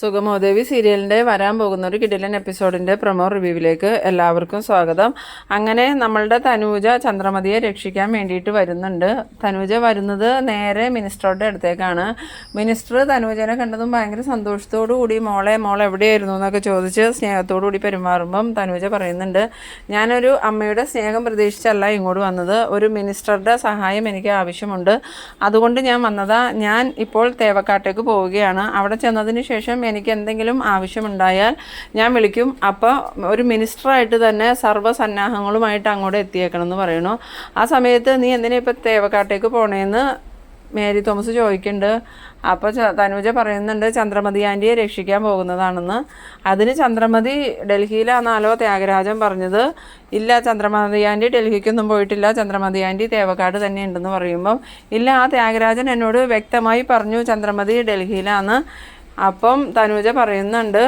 സുഗമോദേവി സീരിയലിന്റെ വരാൻ പോകുന്ന ഒരു കിടിലൻ എപ്പിസോഡിന്റെ പ്രൊമോ റിവ്യൂവിലേക്ക് എല്ലാവർക്കും സ്വാഗതം. അങ്ങനെ നമ്മളുടെ തനൂജ ചന്ദ്രമതിയെ രക്ഷിക്കാൻ വേണ്ടിയിട്ട് വരുന്നുണ്ട്. തനൂജ വരുന്നത് നേരെ മിനിസ്റ്ററുടെ അടുത്തേക്കാണ്. മിനിസ്റ്റർ തനൂജനെ കണ്ടതും ഭയങ്കര സന്തോഷത്തോടു കൂടി മോളെ മോൾ എവിടെയായിരുന്നു? എന്നൊക്കെ ചോദിച്ച് സ്നേഹത്തോടു കൂടി പെരുമാറുമ്പം തനൂജ പറയുന്നുണ്ട് ഞാനൊരു അമ്മയുടെ സ്നേഹം പ്രതീക്ഷിച്ചല്ല ഇങ്ങോട്ട് വന്നത്. ഒരു മിനിസ്റ്ററുടെ സഹായം എനിക്ക് ആവശ്യമുണ്ട്. അതുകൊണ്ട് ഞാൻ വന്നതാ. ഞാൻ ഇപ്പോൾ തേവക്കാട്ടേക്ക് പോവുകയാണ്. അവിടെ ചെന്നതിന് ശേഷം എനിക്ക് എന്തെങ്കിലും ആവശ്യമുണ്ടായാൽ ഞാൻ വിളിക്കും. അപ്പോൾ ഒരു മിനിസ്റ്ററായിട്ട് തന്നെ സർവസന്നാഹങ്ങളുമായിട്ട് അങ്ങോട്ട് എത്തിയേക്കണം എന്ന് പറയണു ആ സമയത്ത് നീ എന്തിനാ ഇപ്പോൾ തേവക്കാട്ടേക്ക് പോണേന്ന് മേരി തോമസ് ചോദിക്കുന്നുണ്ട്. അപ്പോൾ തനുജ പറയുന്നുണ്ട് ചന്ദ്രമതി ആന്റിയെ രക്ഷിക്കാൻ പോകുന്നതാണെന്ന്. അതിന് ചന്ദ്രമതി ഡൽഹിയിലാണെന്നാലോ ത്യാഗരാജൻ പറഞ്ഞത്. ഇല്ല ചന്ദ്രമതി ആന്റി ഡൽഹിക്കൊന്നും പോയിട്ടില്ല. ചന്ദ്രമതി ആന്റി തേവക്കാട് തന്നെ ഉണ്ടെന്ന് പറയുമ്പം. ഇല്ല ആ ത്യാഗരാജൻ എന്നോട് വ്യക്തമായി പറഞ്ഞു ചന്ദ്രമതി ഡൽഹിയിലാന്ന്. അപ്പം തനൂജ പറയുന്നുണ്ട്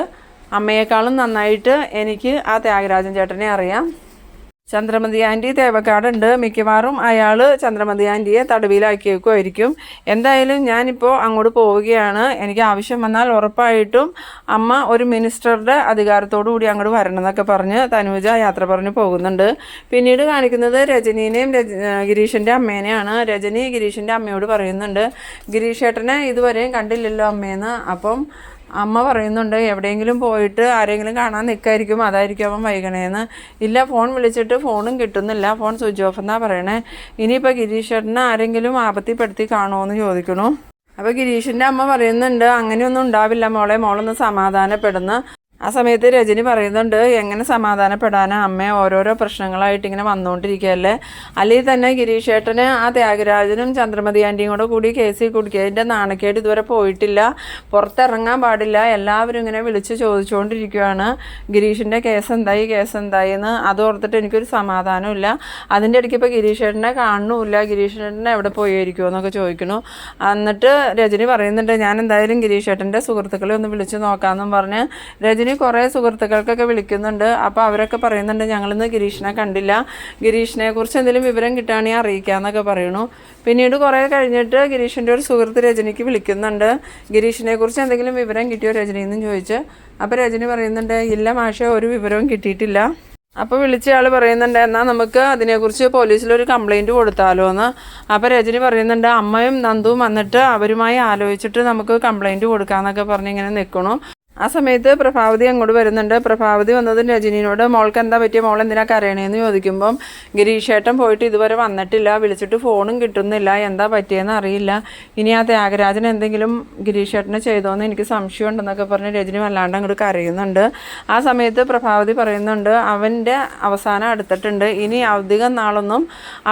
അമ്മയെക്കാളും നന്നായിട്ട് എനിക്ക് ആ ത്യാഗരാജൻ ചേട്ടനെ അറിയാം. ചന്ദ്രമതി ആന്റി തേവക്കാടുണ്ട് മിക്കവാറും അയാൾ ചന്ദ്രമതി ആന്റിയെ തടവിലാക്കിയേക്കുമായിരിക്കും. എന്തായാലും ഞാനിപ്പോൾ അങ്ങോട്ട് പോവുകയാണ്. എനിക്ക് ആവശ്യം വന്നാൽ ഉറപ്പായിട്ടും അമ്മ ഒരു മിനിസ്റ്ററുടെ അധികാരത്തോടു കൂടി അങ്ങോട്ട് വരണം എന്നൊക്കെ പറഞ്ഞ് തനുജ യാത്ര പറഞ്ഞ് പോകുന്നുണ്ട്. പിന്നീട് കാണിക്കുന്നത് രജനീനെയും രജ ഗിരീഷിന്റെ അമ്മേനെയാണ്. രജനി ഗിരീഷിന്റെ അമ്മയോട് പറയുന്നുണ്ട് ഗിരീഷേട്ടനെ ഇതുവരെയും കണ്ടില്ലല്ലോ അമ്മേന്ന്. അപ്പം അമ്മ പറയുന്നുണ്ട് എവിടെയെങ്കിലും പോയിട്ട് ആരെങ്കിലും കാണാൻ നിൽക്കായിരിക്കും അതായിരിക്കും അവൻ വൈകണേന്ന്. ഇല്ല ഫോൺ വിളിച്ചിട്ട് ഫോണും കിട്ടുന്നില്ല. ഫോൺ സ്വിച്ച് ഓഫ് എന്നാ പറയണേ. ഇനിയിപ്പോൾ ഗിരീഷേട്ടനെ ആരെങ്കിലും ആപത്തിപ്പെടുത്തി കാണുമോ എന്ന് ചോദിക്കണു. അപ്പോൾ ഗിരീഷിന്റെ അമ്മ പറയുന്നുണ്ട് അങ്ങനെയൊന്നും ഉണ്ടാവില്ല മോളെ മോളൊന്ന് സമാധാനപ്പെടുന്നു. ആ സമയത്ത് രജനി പറയുന്നുണ്ട് എങ്ങനെ സമാധാനപ്പെടാനാ? അമ്മ ഓരോരോ പ്രശ്നങ്ങളായിട്ട് ഇങ്ങനെ വന്നുകൊണ്ടിരിക്കുകയല്ലേ അല്ലെങ്കിൽ തന്നെ ഗിരീഷേട്ടന് ആ ത്യാഗരാജനും ചന്ദ്രമതി ആന്റിയും കൂടെ കൂടി കേസിൽ കുടിക്കുക നാണക്കേട് ഇതുവരെ പോയിട്ടില്ല. പുറത്തിറങ്ങാൻ പാടില്ല. എല്ലാവരും ഇങ്ങനെ വിളിച്ച് ചോദിച്ചുകൊണ്ടിരിക്കുകയാണ് ഗിരീഷിന്റെ കേസ് എന്തായി? കേസ് എന്തായി എന്ന് അത് ഓർത്തിട്ട് എനിക്കൊരു സമാധാനമില്ല അതിന്റെ ഇടയ്ക്ക് ഇപ്പോൾ ഗിരീഷേട്ടനെ കാണുന്നുമില്ല. ഗിരീഷേട്ടനെ എവിടെ പോയിരിക്കുമോ എന്നൊക്കെ ചോദിക്കണു എന്നിട്ട് രജനി പറയുന്നുണ്ട് ഞാൻ എന്തായാലും ഗിരീഷേട്ടന്റെ സുഹൃത്തുക്കളെ ഒന്ന് വിളിച്ച് നോക്കാമെന്നും പറഞ്ഞ് രജനി കുറേ സുഹൃത്തുക്കൾക്കൊക്കെ വിളിക്കുന്നുണ്ട്. അപ്പോൾ അവരൊക്കെ പറയുന്നുണ്ട് ഞങ്ങളിന്ന് ഗിരീഷിനെ കണ്ടില്ല. ഗിരീഷിനെ കുറിച്ച് എന്തെങ്കിലും വിവരം കിട്ടുകയാണെങ്കിൽ അറിയിക്കാമെന്നൊക്കെ പറയണു പിന്നീട് കുറേ കഴിഞ്ഞിട്ട് ഗിരീഷിന്റെ ഒരു സുഹൃത്ത് രജനിക്ക് വിളിക്കുന്നുണ്ട്. ഗിരീഷിനെ കുറിച്ച് എന്തെങ്കിലും വിവരം കിട്ടിയോ രജനി? എന്നും ചോദിച്ച്. അപ്പോൾ രജനി പറയുന്നുണ്ട് ഇല്ല മാഷെ ഒരു വിവരവും കിട്ടിയിട്ടില്ല. അപ്പോൾ വിളിച്ച ആൾ പറയുന്നുണ്ട് എന്നാൽ നമുക്ക് അതിനെക്കുറിച്ച് പോലീസിലൊരു കംപ്ലൈന്റ് കൊടുത്താലോ എന്ന് അപ്പോൾ രജനി പറയുന്നുണ്ട് അമ്മയും നന്ദുവും വന്നിട്ട് അവരുമായി ആലോചിച്ചിട്ട് നമുക്ക് കംപ്ലൈന്റ് കൊടുക്കാമെന്നൊക്കെ പറഞ്ഞ് ഇങ്ങനെ നിൽക്കണു ആ സമയത്ത് പ്രഭാവതി അങ്ങോട്ട് വരുന്നുണ്ട്. പ്രഭാവതി വന്നതും രജനീനോട് മോൾക്ക് എന്താ പറ്റിയ? മോൾ എന്തിനാ കരയണേന്ന് ചോദിക്കുമ്പം ഗിരീഷേട്ടൻ പോയിട്ട് ഇതുവരെ വന്നിട്ടില്ല. വിളിച്ചിട്ട് ഫോണും കിട്ടുന്നില്ല. എന്താ പറ്റിയെന്ന് അറിയില്ല. ഇനി ആ ത്യാഗരാജൻ എന്തെങ്കിലും ഗിരീഷേട്ടന് ചെയ്തോന്ന് എനിക്ക് സംശയം ഉണ്ടെന്നൊക്കെ പറഞ്ഞ് രജനി വല്ലാണ്ട് അങ്ങോട്ട് കരയുന്നുണ്ട്. ആ സമയത്ത് പ്രഭാവതി പറയുന്നുണ്ട് അവന്റെ അവസാനം അടുത്തിട്ടുണ്ട്. ഇനി അധികം നാളൊന്നും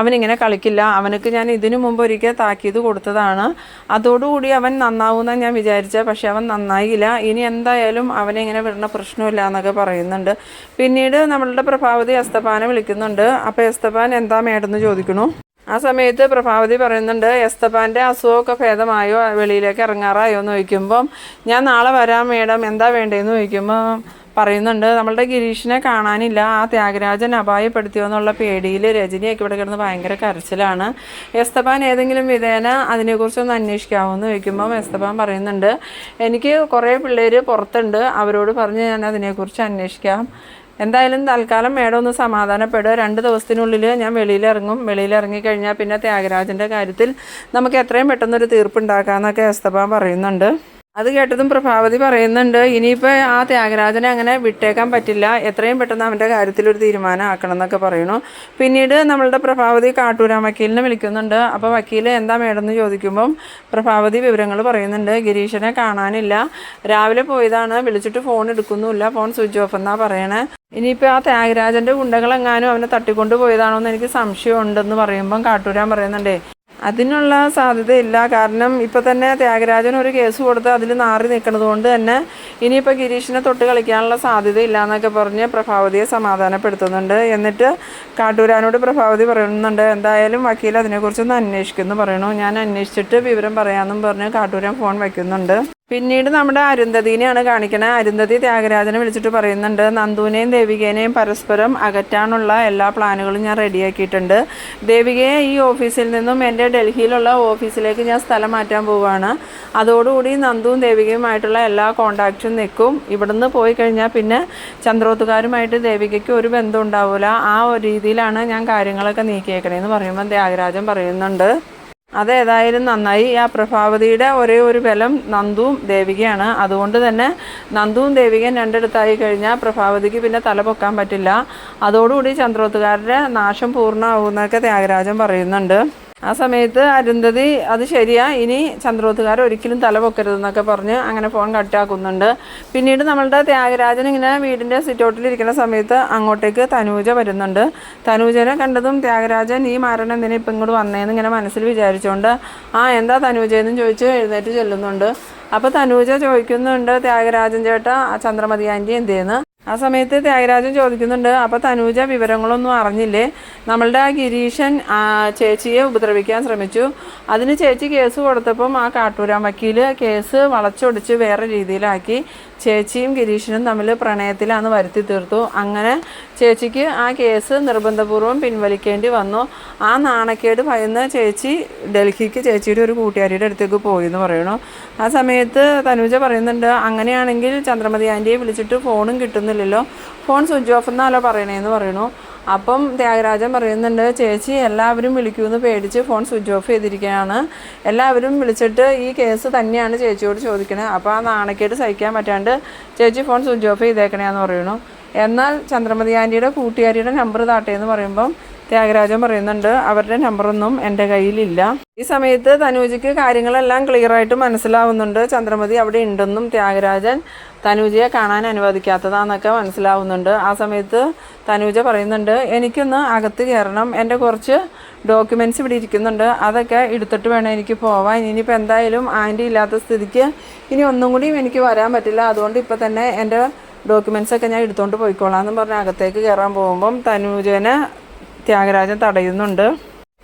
അവനിങ്ങനെ കളിക്കില്ല. അവനക്ക് ഞാൻ ഇതിനു മുമ്പ് ഒരിക്കൽ താക്കീത് കൊടുത്തതാണ്. അതോടുകൂടി അവൻ നന്നാവുമെന്നാണ് ഞാൻ വിചാരിച്ചത് പക്ഷെ അവൻ നന്നായില്ല. ഇനി എന്തായാലും അവനെ ഇങ്ങനെ വിടണ പ്രശ്നമില്ല എന്നൊക്കെ പറയുന്നുണ്ട്. പിന്നീട് നമ്മളുടെ പ്രഭാവതി എസ്തപ്പാനെ വിളിക്കുന്നുണ്ട്. അപ്പോൾ എസ്തപ്പാൻ എന്താ മേടെന്ന് ചോദിക്കണു ആ സമയത്ത് പ്രഭാവതി പറയുന്നുണ്ട് എസ്തപ്പാന്റെ അസുഖമൊക്കെ ഭേദമായോ? വെളിയിലേക്ക് ഇറങ്ങാറായോ? എന്ന് ചോദിക്കുമ്പം ഞാൻ നാളെ വരാം മേഡം. എന്താ വേണ്ടതെന്ന് ചോദിക്കുമ്പോൾ പറയുന്നുണ്ട് നമ്മളുടെ ഗിരീഷിനെ കാണാനില്ല. ആ ത്യാഗരാജൻ അപായപ്പെടുത്തിയോ എന്നുള്ള പേടിയിൽ രജനിയൊക്കെ ഇവിടെ കിടന്ന് ഭയങ്കര കരച്ചിലാണ്. എസ്തപാൻ ഏതെങ്കിലും വിധേന അതിനെക്കുറിച്ചൊന്ന് അന്വേഷിക്കാമോ എന്ന് ചോദിക്കുമ്പം എസ്തപാൻ പറയുന്നുണ്ട് എനിക്ക് കുറേ പിള്ളേർ പുറത്തുണ്ട്. അവരോട് പറഞ്ഞ് ഞാൻ അതിനെക്കുറിച്ച് അന്വേഷിക്കാം. എന്തായാലും തൽക്കാലം മേഡം ഒന്ന് സമാധാനപ്പെടുക. രണ്ട് ദിവസത്തിനുള്ളിൽ ഞാൻ വെളിയിലിറങ്ങും. വെളിയിലിറങ്ങിക്കഴിഞ്ഞാൽ പിന്നെ ത്യാഗരാജന്റെ കാര്യത്തിൽ നമുക്ക് എത്രയും പെട്ടെന്നൊരു തീർപ്പുണ്ടാക്കാമെന്നൊക്കെ എസ്തപാൻ പറയുന്നുണ്ട്. അത് കേട്ടതും പ്രഭാവതി പറയുന്നുണ്ട് ഇനിയിപ്പോൾ ആ ത്യാഗരാജനെ അങ്ങനെ വിട്ടേക്കാൻ പറ്റില്ല. എത്രയും പെട്ടെന്ന് അവന്റെ കാര്യത്തിൽ ഒരു തീരുമാനം ആക്കണം എന്നൊക്കെ പറയുന്നു. പിന്നീട് നമ്മളുടെ പ്രഭാവതി കാട്ടൂരാം വക്കീലിനെ വിളിക്കുന്നുണ്ട്. അപ്പോൾ വക്കീൽ എന്താ മേഡെന്ന് ചോദിക്കുമ്പം പ്രഭാവതി വിവരങ്ങൾ പറയുന്നുണ്ട് ഗിരീഷനെ കാണാനില്ല. രാവിലെ പോയതാണ്. വിളിച്ചിട്ട് ഫോൺ എടുക്കുന്നുമില്ല. ഫോൺ സ്വിച്ച് ഓഫ് എന്നാ പറയണേ. ഇനിയിപ്പോൾ ആ ത്യാഗരാജന്റെ ഗുണ്ടകളെങ്ങാനും അവനെ തട്ടിക്കൊണ്ട് പോയതാണോ എന്ന് എനിക്ക് സംശയമുണ്ടെന്ന് പറയുമ്പം കാട്ടൂരാൻ പറയുന്നുണ്ടേ അതിനുള്ള സാധ്യതയില്ല. കാരണം ഇപ്പോൾ തന്നെ ത്യാഗരാജൻ ഒരു കേസ് കൊടുത്ത് അതിൽ നാറി നിൽക്കുന്നത് കൊണ്ട് തന്നെ ഇനിയിപ്പോൾ ഗിരീഷിനെ തൊട്ട് കളിക്കാനുള്ള സാധ്യതയില്ല എന്നൊക്കെ പറഞ്ഞ് പ്രഭാവതിയെ സമാധാനപ്പെടുത്തുന്നുണ്ട്. എന്നിട്ട് കാട്ടൂരാനോട് പ്രഭാവതി പറയുന്നുണ്ട് എന്തായാലും വക്കീൽ അതിനെക്കുറിച്ചൊന്ന് അന്വേഷിക്കുമെന്ന് പറയണു. ഞാൻ അന്വേഷിച്ചിട്ട് വിവരം പറയാമെന്നും പറഞ്ഞ് കാട്ടൂരാൻ ഫോൺ വയ്ക്കുന്നുണ്ട്. പിന്നീട് നമ്മുടെ അരുന്ധതിനെയാണ് കാണിക്കുന്നത് അരുന്ധതി ത്യാഗരാജനെ വിളിച്ചിട്ട് പറയുന്നുണ്ട് നന്ദുവിനെയും ദേവികേനെയും പരസ്പരം അകറ്റാനുള്ള എല്ലാ പ്ലാനുകളും ഞാൻ റെഡിയാക്കിയിട്ടുണ്ട്. ദേവികയെ ഈ ഓഫീസിൽ നിന്നും എന്റെ ഡൽഹിയിലുള്ള ഓഫീസിലേക്ക് ഞാൻ സ്ഥലം മാറ്റാൻ പോവുകയാണ്. അതോടുകൂടി നന്ദുവും ദേവികയുമായിട്ടുള്ള എല്ലാ കോണ്ടാക്റ്റും നിൽക്കും. ഇവിടുന്ന് പോയി കഴിഞ്ഞാൽ പിന്നെ ചന്ദ്രോത്തുകാരുമായിട്ട് ദേവികയ്ക്ക് ഒരു ബന്ധം ഉണ്ടാവില്ല ആ ഒരു രീതിയിലാണ് ഞാൻ കാര്യങ്ങളൊക്കെ നീക്കിയേക്കണേന്ന് പറയുമ്പോൾ ത്യാഗരാജൻ പറയുന്നുണ്ട്. അതേതായാലും നന്നായി. ആ പ്രഭാവതിയുടെ ഒരേ ഒരു ബലം നന്ദുവും ദേവികയാണ്. അതുകൊണ്ട് തന്നെ നന്ദുവും ദേവികയും രണ്ടിടത്തായി കഴിഞ്ഞാൽ പ്രഭാവതിക്ക് പിന്നെ തല പൊക്കാൻ പറ്റില്ല. അതോടുകൂടി ചന്ദ്രോത്തുകാരുടെ നാശം പൂർണമാകുമെന്നൊക്കെ ത്യാഗരാജൻ പറയുന്നുണ്ട്. ആ സമയത്ത് അരുന്ധതി അത് ശരിയാ ഇനി ചന്ദ്രോത്തുകാർ ഒരിക്കലും തല പൊക്കരുതെന്നൊക്കെ പറഞ്ഞ് അങ്ങനെ ഫോൺ കട്ടാക്കുന്നുണ്ട് പിന്നീട് നമ്മളുടെ ത്യാഗരാജൻ ഇങ്ങനെ വീടിന്റെ സിറ്റൗട്ടിലിരിക്കുന്ന സമയത്ത് അങ്ങോട്ടേക്ക് തനൂജ വരുന്നുണ്ട്. തനൂജനെ കണ്ടതും ത്യാഗരാജൻ ഈ മാരൻ എന്തിനാ ഇപ്പം ഇങ്ങോട്ട് വന്നേന്ന് ഇങ്ങനെ മനസ്സിൽ വിചാരിച്ചുകൊണ്ട് ആ എന്താ തനൂജയെന്നും ചോദിച്ച് എഴുന്നേറ്റ് ചെല്ലുന്നുണ്ട്. അപ്പോൾ തനൂജ ചോദിക്കുന്നുണ്ട് ത്യാഗരാജൻ ചേട്ടാ ചന്ദ്രമതി ആന്റി എന്തേന്ന്? ആ സമയത്ത് ത്യാഗരാജൻ ചോദിക്കുന്നുണ്ട് അപ്പോൾ തനൂജ വിവരങ്ങളൊന്നും അറിഞ്ഞില്ലേ? നമ്മളുടെ ആ ഗിരീശൻ ചേച്ചിയെ ഉപദ്രവിക്കാൻ ശ്രമിച്ചു. അതിന് ചേച്ചി കേസ് കൊടുത്തപ്പം ആ കാട്ടൂരാൻ വക്കീൽ കേസ് വളച്ചൊടിച്ച് വേറെ രീതിയിലാക്കി. ചേച്ചിയും ഗിരീഷനും തമ്മിൽ പ്രണയത്തിലാണ് വരുത്തി തീർത്തു. അങ്ങനെ ചേച്ചിക്ക് ആ കേസ് നിർബന്ധപൂർവം പിൻവലിക്കേണ്ടി വന്നു. ആ നാണക്കേട് ഭയന്ന് ചേച്ചി ഡൽഹിക്ക് ചേച്ചിയുടെ ഒരു കൂട്ടുകാരിയുടെ അടുത്തേക്ക് പോയി എന്ന് പറയണു ആ സമയത്ത് തനുജ പറയുന്നുണ്ട് അങ്ങനെയാണെങ്കിൽ ചന്ദ്രമതി ആന്റിയെ വിളിച്ചിട്ട് ഫോണും കിട്ടുന്നില്ലല്ലോ. ഫോൺ സ്വിച്ച് ഓഫ് എന്നാലോ പറയണേന്ന് പറയണു അപ്പം ത്യാഗരാജൻ പറയുന്നുണ്ട് ചേച്ചി എല്ലാവരും വിളിക്കുമെന്ന് പേടിച്ച് ഫോൺ സ്വിച്ച് ഓഫ് ചെയ്തിരിക്കുകയാണ്. എല്ലാവരും വിളിച്ചിട്ട് ഈ കേസ് തന്നെയാണ് ചേച്ചിയോട് ചോദിക്കണത് അപ്പോൾ ആ നാണക്കേട് സഹിക്കാൻ പറ്റാണ്ട് ചേച്ചി ഫോൺ സ്വിച്ച് ഓഫ് ചെയ്തേക്കണേന്ന് പറയുന്നു. എന്നാൽ ചന്ദ്രമതി ആന്റിയുടെ കൂട്ടുകാരിയുടെ നമ്പർ താട്ടെ എന്ന് പറയുമ്പം ത്യാഗരാജൻ പറയുന്നുണ്ട് അവരുടെ നമ്പറൊന്നും എന്റെ കയ്യിലില്ല. ഈ സമയത്ത് തനൂജിക്ക് കാര്യങ്ങളെല്ലാം ക്ലിയറായിട്ട് മനസ്സിലാവുന്നുണ്ട്. ചന്ദ്രമതി അവിടെ ഉണ്ടെന്നും ത്യാഗരാജൻ തനൂജയെ കാണാൻ അനുവദിക്കാത്തതാന്നൊക്കെ മനസ്സിലാവുന്നുണ്ട്. ആ സമയത്ത് തനൂജ പറയുന്നുണ്ട് എനിക്കൊന്ന് അകത്ത് കയറണം എന്റെ കുറച്ച് ഡോക്യുമെന്റ്സ് ഇവിടെ ഇരിക്കുന്നുണ്ട്. അതൊക്കെ എടുത്തിട്ട് വേണം എനിക്ക് പോവാൻ. ഇനിയിപ്പോൾ എന്തായാലും ആന്റി ഇല്ലാത്ത സ്ഥിതിക്ക് ഇനി ഒന്നും കൂടിയും എനിക്ക് വരാൻ പറ്റില്ല. അതുകൊണ്ട് ഇപ്പോൾ തന്നെ എന്റെ ഡോക്യുമെന്റ്സ് ഒക്കെ ഞാൻ എടുത്തുകൊണ്ട് പോയിക്കോളാം എന്ന് പറഞ്ഞ് അകത്തേക്ക് കയറാൻ പോകുമ്പം തനൂജനെ ത്യാഗരാജൻ തടയുന്നുണ്ട്.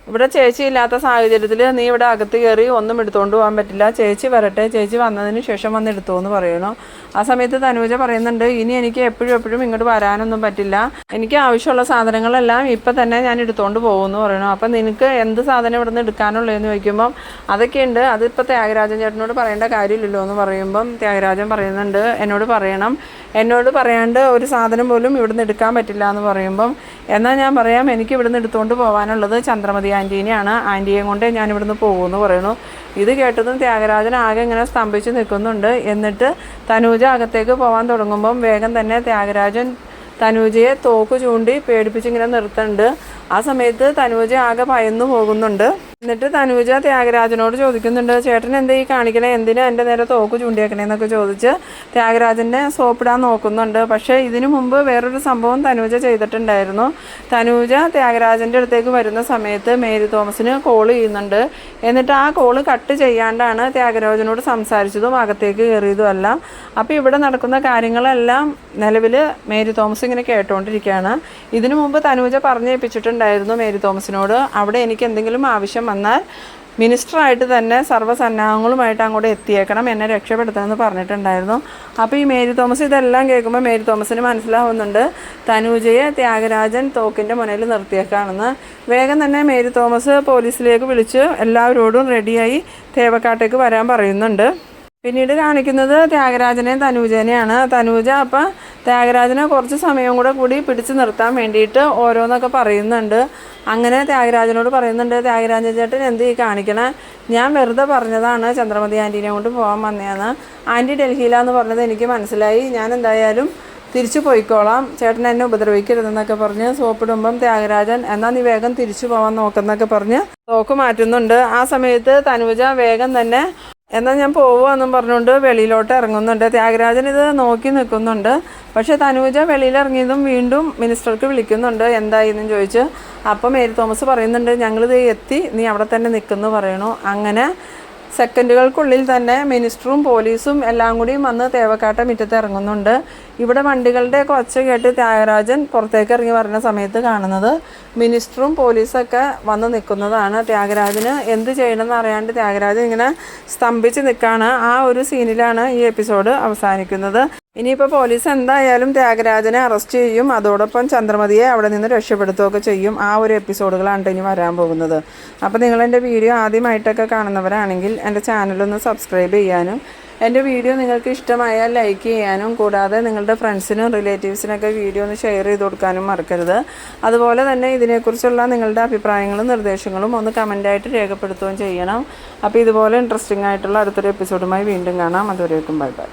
ഇവിടെ ചേച്ചി ഇല്ലാത്ത സാഹചര്യത്തിൽ നീ ഇവിടെ അകത്ത് കയറി ഒന്നും എടുത്തുകൊണ്ട് പോകാൻ പറ്റില്ല. ചേച്ചി വരട്ടെ. ചേച്ചി വന്നതിന് ശേഷം വന്ന് എടുത്തോ എന്ന് പറയണു. ആ സമയത്ത് തനൂജ പറയുന്നുണ്ട് ഇനി എനിക്ക് എപ്പോഴും എപ്പോഴും ഇങ്ങോട്ട് വരാനൊന്നും പറ്റില്ല. എനിക്ക് ആവശ്യമുള്ള സാധനങ്ങളെല്ലാം ഇപ്പം തന്നെ ഞാൻ എടുത്തുകൊണ്ട് പോകുമെന്ന് പറയണു. അപ്പം നിനക്ക് എന്ത് സാധനം ഇവിടെ നിന്ന് എടുക്കാനുള്ളതെന്ന് ചോദിക്കുമ്പം അതൊക്കെയുണ്ട്. അതിപ്പോൾ ത്യാഗരാജൻ ചേട്ടനോട് പറയേണ്ട കാര്യമില്ലല്ലോ എന്ന് പറയുമ്പം ത്യാഗരാജൻ പറയുന്നുണ്ട് എന്നോട് പറയണം. എന്നോട് പറയാണ്ട് ഒരു സാധനം പോലും ഇവിടുന്ന് എടുക്കാൻ പറ്റില്ല എന്ന് പറയുമ്പം എന്നാൽ ഞാൻ പറയാം. എനിക്ക് ഇവിടുന്ന് എടുത്തുകൊണ്ട് പോകാനുള്ളത് ചന്ദ്രമതി ആന്റീനെയാണ്. ആന്റിയെ കൊണ്ട് ഞാൻ ഇവിടുന്ന് പോകുമെന്ന് പറയുന്നു. ഇത് കേട്ടതും ത്യാഗരാജൻ ആകെ ഇങ്ങനെ സ്തംഭിച്ച് നിൽക്കുന്നുണ്ട്. എന്നിട്ട് തനൂജ അകത്തേക്ക് പോകാൻ തുടങ്ങുമ്പം വേഗം തന്നെ ത്യാഗരാജൻ തനൂജയെ തോക്ക് ചൂണ്ടി പേടിപ്പിച്ചിങ്ങനെ നിർത്തുന്നുണ്ട്. ആ സമയത്ത് തനൂജ ആകെ ഭയന്നു പോകുന്നുണ്ട്. എന്നിട്ട് തനൂജ ത്യാഗരാജനോട് ചോദിക്കുന്നുണ്ട് ചേട്ടൻ എന്താ ഈ കാണിക്കണേ? എന്തിനാ എന്റെ നേരെ തോക്ക് ചൂണ്ടിയേക്കണേന്നൊക്കെ ചോദിച്ച് ത്യാഗരാജന്റെ സോപ്പിടാൻ നോക്കുന്നുണ്ട്. പക്ഷേ ഇതിനു മുമ്പ് വേറൊരു സംഭവം തനൂജ ചെയ്തിട്ടുണ്ടായിരുന്നു. തനൂജ ത്യാഗരാജന്റെ അടുത്തേക്ക് വരുന്ന സമയത്ത് മേരി തോമസിന് കോൾ ചെയ്യുന്നുണ്ട്. എന്നിട്ട് ആ കോൾ കട്ട് ചെയ്യാണ്ടാണ് ത്യാഗരാജനോട് സംസാരിച്ചതും അകത്തേക്ക് കയറിയതും എല്ലാം. അപ്പോൾ ഇവിടെ നടക്കുന്ന കാര്യങ്ങളെല്ലാം നിലവിൽ മേരി തോമസ് ഇങ്ങനെ കേട്ടുകൊണ്ടിരിക്കുകയാണ് ഇതിനു മുമ്പ് തനൂജ പറഞ്ഞേൽപ്പിച്ചിട്ടുണ്ടായിരുന്നു മേരി തോമസിനോട് അവിടെ എനിക്ക് എന്തെങ്കിലും ആവശ്യം വന്നാൽ മിനിസ്റ്ററായിട്ട് തന്നെ സർവസന്നാഹങ്ങളുമായിട്ട് അങ്ങോട്ട് എത്തിയേക്കണം എന്നെ രക്ഷപ്പെടുത്തണമെന്ന് പറഞ്ഞിട്ടുണ്ടായിരുന്നു. അപ്പോൾ ഈ മേരി തോമസ് ഇതെല്ലാം കേൾക്കുമ്പോൾ മേരി തോമസിന് മനസ്സിലാവുന്നുണ്ട് തനൂജയെ ത്യാഗരാജൻ തോക്കിന്റെ മുന്നിൽ നിർത്തിയേക്കാണെന്ന്. വേഗം തന്നെ മേരി തോമസ് പോലീസിലേക്ക് വിളിച്ച് എല്ലാവരോടും റെഡിയായി തേവക്കാട്ടേക്ക് വരാൻ പറയുന്നുണ്ട്. പിന്നീട് കാണിക്കുന്നത് ത്യാഗരാജനെയും തനൂജനെയാണ്. തനൂജ അപ്പം ത്യാഗരാജനെ കുറച്ച് സമയം കൂടെ കൂടി പിടിച്ചു നിർത്താൻ വേണ്ടിയിട്ട് ഓരോന്നൊക്കെ പറയുന്നുണ്ട്. അങ്ങനെ ത്യാഗരാജനോട് പറയുന്നുണ്ട് ത്യാഗരാജൻ ചേട്ടൻ എന്ത് ഈ കാണിക്കണേ? ഞാൻ വെറുതെ പറഞ്ഞതാണ് ചന്ദ്രമതി ആന്റീനെ കൊണ്ട് പോകാൻ വന്നതെന്ന് ആന്റി ഡൽഹിയിലാന്ന് പറഞ്ഞത് എനിക്ക് മനസ്സിലായി. ഞാൻ എന്തായാലും തിരിച്ചു പോയിക്കോളാം. ചേട്ടൻ എന്നെ ഉപദ്രവിക്കരുതെന്നൊക്കെ പറഞ്ഞ് സോപ്പിടുമ്പം ത്യാഗരാജൻ എന്നാൽ നീ വേഗം തിരിച്ചു പോകാൻ നോക്കെന്നൊക്കെ പറഞ്ഞ് തോക്ക് മാറ്റുന്നുണ്ട്. ആ സമയത്ത് തനുജ വേഗം തന്നെ എന്നാൽ ഞാൻ പോവാന്നും പറഞ്ഞുകൊണ്ട് വെളിയിലോട്ട് ഇറങ്ങുന്നുണ്ട്. ത്യാഗരാജൻ ഇത് നോക്കി നിൽക്കുന്നുണ്ട്. പക്ഷേ തനൂജ വെളിയിലിറങ്ങിയതും വീണ്ടും മിനിസ്റ്റർക്ക് വിളിക്കുന്നുണ്ട്. എന്തായിന്നും ചോദിച്ച്. അപ്പം മേരി തോമസ് പറയുന്നുണ്ട് ഞങ്ങളിത് എത്തി നീ അവിടെ തന്നെ നിൽക്കുന്നു പറയണു. അങ്ങനെ സെക്കൻഡുകൾക്കുള്ളിൽ തന്നെ മിനിസ്റ്ററും പോലീസും എല്ലാം കൂടി വന്ന് തേവക്കാട്ട മുറ്റത്ത് ഇറങ്ങുന്നുണ്ട്. ഇവിടെ വണ്ടികളുടെ ഒച്ച കേട്ട് ത്യാഗരാജൻ പുറത്തേക്ക് ഇറങ്ങി വരുന്ന സമയത്ത് കാണുന്നത് മിനിസ്റ്ററും പോലീസൊക്കെ വന്ന് നിൽക്കുന്നതാണ്. ത്യാഗരാജന് എന്ത് ചെയ്യണമെന്ന് അറിയാണ്ട് ത്യാഗരാജൻ ഇങ്ങനെ സ്തംഭിച്ച് നിൽക്കുകയാണ് ആ ഒരു സീനിലാണ് ഈ എപ്പിസോഡ് അവസാനിക്കുന്നത്. ഇനിയിപ്പോൾ പോലീസ് എന്തായാലും ത്യാഗരാജനെ അറസ്റ്റ് ചെയ്യും. അതോടൊപ്പം ചന്ദ്രമതിയെ അവിടെ നിന്ന് രക്ഷപ്പെടുത്തുകയൊക്കെ ചെയ്യും. ആ ഒരു എപ്പിസോഡുകളാണ് ഇനി വരാൻ പോകുന്നത്. അപ്പോൾ നിങ്ങൾ എന്റെ വീഡിയോ ആദ്യമായിട്ടൊക്കെ കാണുന്നവരാണെങ്കിൽ എന്റെ ചാനലൊന്ന് സബ്സ്ക്രൈബ് ചെയ്യാനും എന്റെ വീഡിയോ നിങ്ങൾക്ക് ഇഷ്ടമായാൽ ലൈക്ക് ചെയ്യാനും കൂടാതെ നിങ്ങളുടെ ഫ്രണ്ട്സിനും റിലേറ്റീവ്സിനൊക്കെ വീഡിയോ ഒന്ന് ഷെയർ ചെയ്ത് കൊടുക്കാനും മറക്കരുത്. അതുപോലെ തന്നെ ഇതിനെക്കുറിച്ചുള്ള നിങ്ങളുടെ അഭിപ്രായങ്ങളും നിർദ്ദേശങ്ങളും ഒന്ന് കമന്റായിട്ട് രേഖപ്പെടുത്തുകയും ചെയ്യണം. അപ്പോൾ ഇതുപോലെ ഇൻട്രസ്റ്റിംഗ് ആയിട്ടുള്ള അടുത്തൊരു എപ്പിസോഡുമായി വീണ്ടും കാണാം. അതുവരേക്കും ബൈ ബൈ